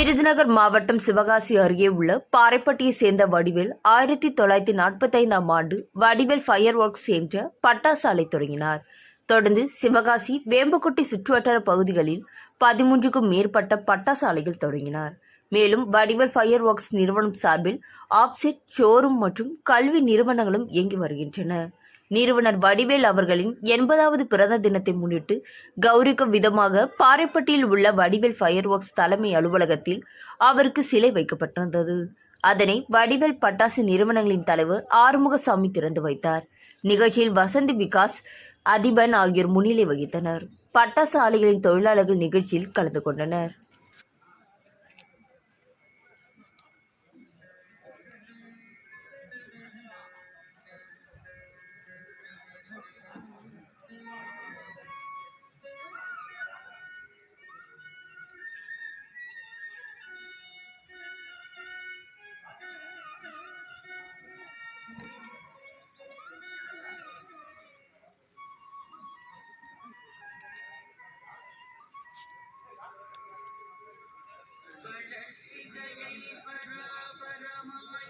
விருதுநகர் மாவட்டம் சிவகாசி அருகே உள்ள பாறைப்பட்டியை சேர்ந்த வடிவேல் ஆயிரத்தி தொள்ளாயிரத்தி நாற்பத்தைந்தாம் ஆண்டு வடிவேல் ஃபயர் ஒர்க்ஸ் என்ற பட்டாசாலை தொடங்கினார். தொடர்ந்து சிவகாசி வேம்புக்குட்டி சுற்றுவட்டார பகுதிகளில் பதிமூன்றுக்கும் மேற்பட்ட பட்டாசாலைகள் தொடங்கினார். மேலும் வடிவேல் ஃபயர் ஒர்க்ஸ் நிறுவனம் சார்பில் ஆப்செட் ஷோரூம் மற்றும் கல்வி நிறுவனங்களும் இயங்கி வருகின்றன. நிறுவனர் வடிவேல் அவர்களின் எண்பதாவது பிறந்த தினத்தை முன்னிட்டு கௌரிக்கும் விதமாக பாறைப்பட்டியில் உள்ள வடிவேல் ஃபயர் ஒர்க்ஸ் தலைமை அலுவலகத்தில் அவருக்கு சிலை வைக்கப்பட்டிருந்தது. அதனை வடிவேல் பட்டாசு நிறுவனங்களின் தலைவர் ஆறுமுகசாமி திறந்து வைத்தார். நிகழ்ச்சியில் வசந்தி விகாஸ் அதிபன் ஆகியோர் முன்னிலை வகித்தனர். பட்டாசு ஆலைகளின் தொழிலாளர்கள் நிகழ்ச்சியில் கலந்து கொண்டனர். ಜಯ ಪರ ಪರಮ ಮೈ